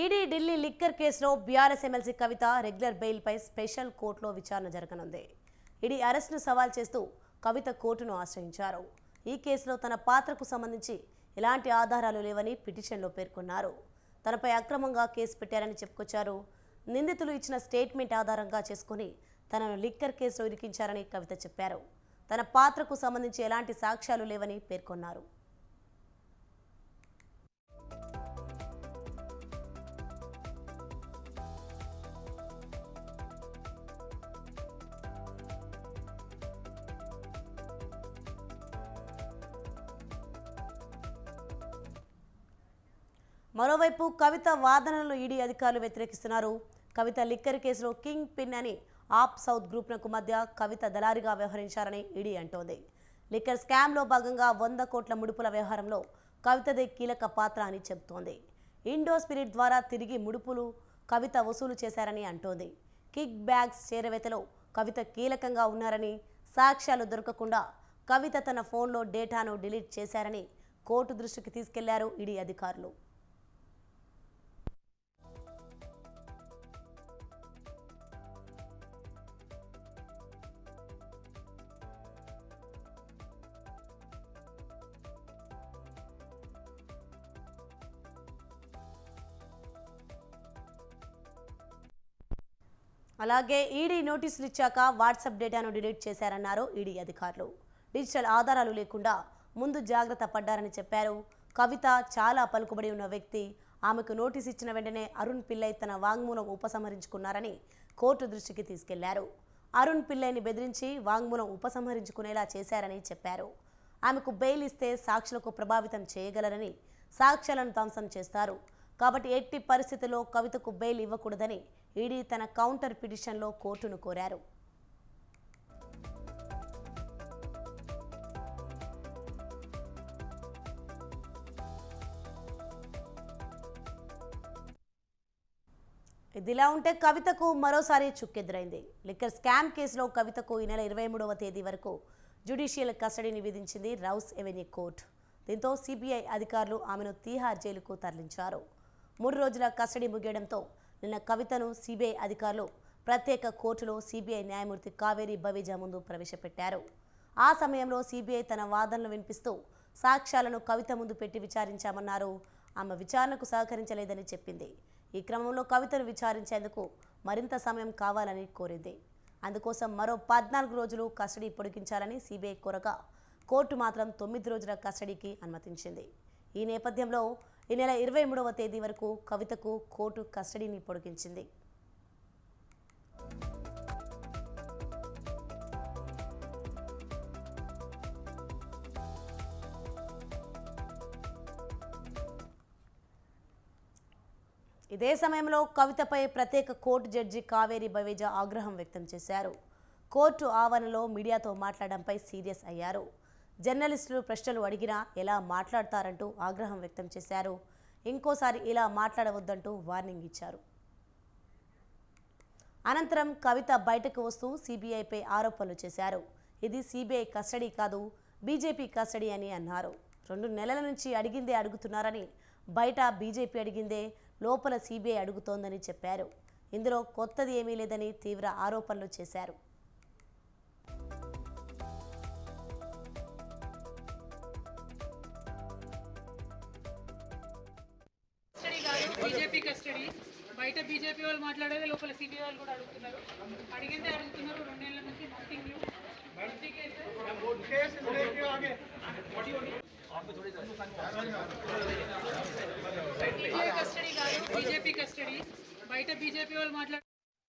ED Delhi liquor కేసులో BRS MLC Kavitha regular బెయిల్పై special కోర్టులో విచారణ జరగనుంది. ఈడీ అరెస్ట్ను సవాల్ చేస్తూ కవిత కోర్టును ఆశ్రయించారు. ఈ కేసులో తన పాత్రకు సంబంధించి ఎలాంటి ఆధారాలు లేవని పిటిషన్లో పేర్కొన్నారు. తనపై అక్రమంగా కేసు పెట్టారని చెప్పుకొచ్చారు. నిందితులు ఇచ్చిన స్టేట్మెంట్ ఆధారంగా చేసుకుని తనను లిక్కర్ కేసులో ఇరికించారని కవిత చెప్పారు. తన పాత్రకు సంబంధించి ఎలాంటి సాక్ష్యాలు లేవని పేర్కొన్నారు. మరోవైపు కవిత వాదనలను ఈడీ అధికారులు వ్యతిరేకిస్తున్నారు. కవిత లిక్కర్ కేసులో కింగ్ పిన్ అని ఆప్ సౌత్ గ్రూప్లకు మధ్య కవిత దళారిగా వ్యవహరించారని ఈడీ అంటోంది. లిక్కర్ స్కామ్లో భాగంగా వంద కోట్ల ముడుపుల వ్యవహారంలో కవితదే కీలక పాత్ర అని చెబుతోంది. ఇండో స్పిరిట్ ద్వారా తిరిగి ముడుపులు కవిత వసూలు చేశారని అంటోంది. కిక్ బ్యాగ్స్ చేరవేతలో కవిత కీలకంగా ఉన్నారని సాక్ష్యాలు దొరకకుండా కవిత తన ఫోన్లో డేటాను డిలీట్ చేశారని కోర్టు దృష్టికి తీసుకెళ్ళారు ఈడీ అధికారులు. అలాగే ఈడీ నోటీసులు ఇచ్చాక వాట్సాప్ డేటాను డిలీట్ చేశారన్నారు ఈడీ అధికారులు. డిజిటల్ ఆధారాలు లేకుండా ముందు జాగ్రత్త పడ్డారని చెప్పారు. కవిత చాలా పలుకుబడి ఉన్న వ్యక్తి. ఆమెకు నోటీస్ ఇచ్చిన వెంటనే అరుణ్ పిల్లై తన వాంగ్మూలం ఉపసంహరించుకున్నారని కోర్టు దృష్టికి తీసుకెళ్ళారు. అరుణ్ పిల్లైని బెదిరించి వాంగ్మూలం ఉపసంహరించుకునేలా చేశారని చెప్పారు. ఆమెకు బెయిల్ ఇస్తే సాక్షులకు ప్రభావితం చేయగలరని సాక్ష్యాలను ధ్వంసం చేస్తారు. కాబట్టి ఎట్టి పరిస్థితుల్లో కవితకు బెయిల్ ఇవ్వకూడదని ఈడీ తన కౌంటర్ పిటిషన్లో కోర్టును కోరారు. ఇదిలా ఉంటే కవితకు మరోసారి చుక్కెదురైంది. లిక్కర్ స్కామ్ కేసులో కవితకు ఈ నెల ఇరవై మూడవ తేదీ వరకు జ్యుడిషియల్ కస్టడీని విధించింది రౌస్ ఎవెన్యూ కోర్టు. దీంతో సిబిఐ అధికారులు ఆమెను తీహార్ జైలుకు తరలించారు. మూడు రోజుల కస్టడీ ముగియడంతో నిన్న కవితను సిబిఐ అధికారులు ప్రత్యేక కోర్టులో సిబిఐ న్యాయమూర్తి కావేరి బవేజా ముందు ప్రవేశపెట్టారు. ఆ సమయంలో సిబిఐ తన వాదనలు వినిపిస్తూ సాక్ష్యాలను కవిత ముందు పెట్టి విచారించామన్నారు. ఆమె విచారణకు సహకరించలేదని చెప్పింది. ఈ క్రమంలో కవితను విచారించేందుకు మరింత సమయం కావాలని కోరింది. అందుకోసం మరో పద్నాలుగు రోజులు కస్టడీ పొడిగించాలని సిబిఐ కోరగా కోర్టు మాత్రం తొమ్మిది రోజుల కస్టడీకి అనుమతించింది. ఈ నేపథ్యంలో ఈ నెల ఇరవై మూడవ తేదీ వరకు కవితకు కోర్టు కస్టడీని పొడిగించింది. ఇదే సమయంలో కవితపై ప్రత్యేక కోర్టు జడ్జి కావేరి బవేజా ఆగ్రహం వ్యక్తం చేశారు. కోర్టు ఆవరణలో మీడియాతో మాట్లాడడంపై సీరియస్ అయ్యారు. జర్నలిస్టులు ప్రశ్నలు అడిగినా ఎలా మాట్లాడతారంటూ ఆగ్రహం వ్యక్తం చేశారు. ఇంకోసారి ఇలా మాట్లాడవద్దంటూ వార్నింగ్ ఇచ్చారు. అనంతరం కవిత బయటకు వస్తూ సిబిఐపై ఆరోపణలు చేశారు. ఇది సిబిఐ కస్టడీ కాదు బీజేపీ కస్టడీ అని అన్నారు. రెండు నెలల నుంచి అడిగిందే అడుగుతున్నారని బయట బీజేపీ అడిగిందే లోపల సిబిఐ అడుగుతోందని చెప్పారు. ఇందులో కొత్తది ఏమీ లేదని తీవ్ర ఆరోపణలు చేశారు. బీజేపీ కస్టడీ బయట బీజేపీ వాళ్ళు మాట్లాడేది లోపల సిబిఐ వాళ్ళు కూడా అడుగుతున్నారు. అడిగిందే అడుగుతున్నారు. రెండేళ్ళ నుంచి నథింగ్ న్యూ సిబిఐ కస్టడీ కాదు బీజేపీ కస్టడీ బయట బీజేపీ వాళ్ళు మాట్లాడే